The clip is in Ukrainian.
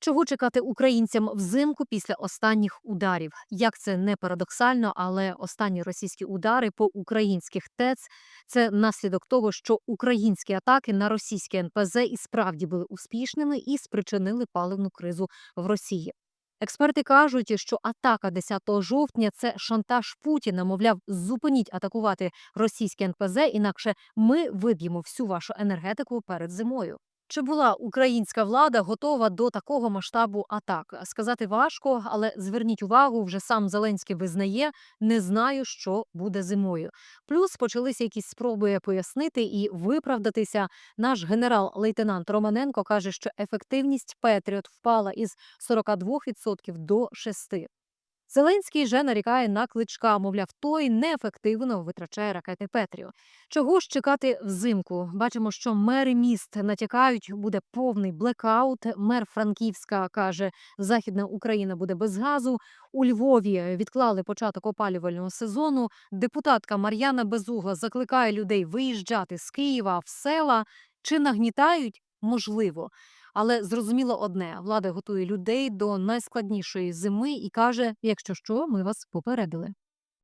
Чого чекати українцям взимку після останніх ударів? Як це не парадоксально, але останні російські удари по українських ТЕЦ це наслідок того, що українські атаки на російське НПЗ і справді були успішними і спричинили паливну кризу в Росії. Експерти кажуть, що атака 10 жовтня це шантаж Путіна. Мовляв, зупиніть атакувати російське НПЗ, інакше ми виб'ємо всю вашу енергетику перед зимою. Чи була українська влада готова до такого масштабу атак? Сказати важко, але зверніть увагу, вже сам Зеленський визнає, не знаю, що буде зимою. Плюс почалися якісь спроби пояснити і виправдатися. Наш генерал-лейтенант Романенко каже, що ефективність Петріот впала із 42% до 6%. Зеленський же нарікає на кличка, мовляв, той неефективно витрачає ракети Петріо. Чого ж чекати взимку? Бачимо, що мери міст натякають, буде повний блекаут. Мер Франківська каже, Західна Україна буде без газу. У Львові відклали початок опалювального сезону. Депутатка Мар'яна Безугла закликає людей виїжджати з Києва в села. Чи нагнітають? Можливо. Але зрозуміло одне: влада готує людей до найскладнішої зими і каже: якщо що, ми вас попередили.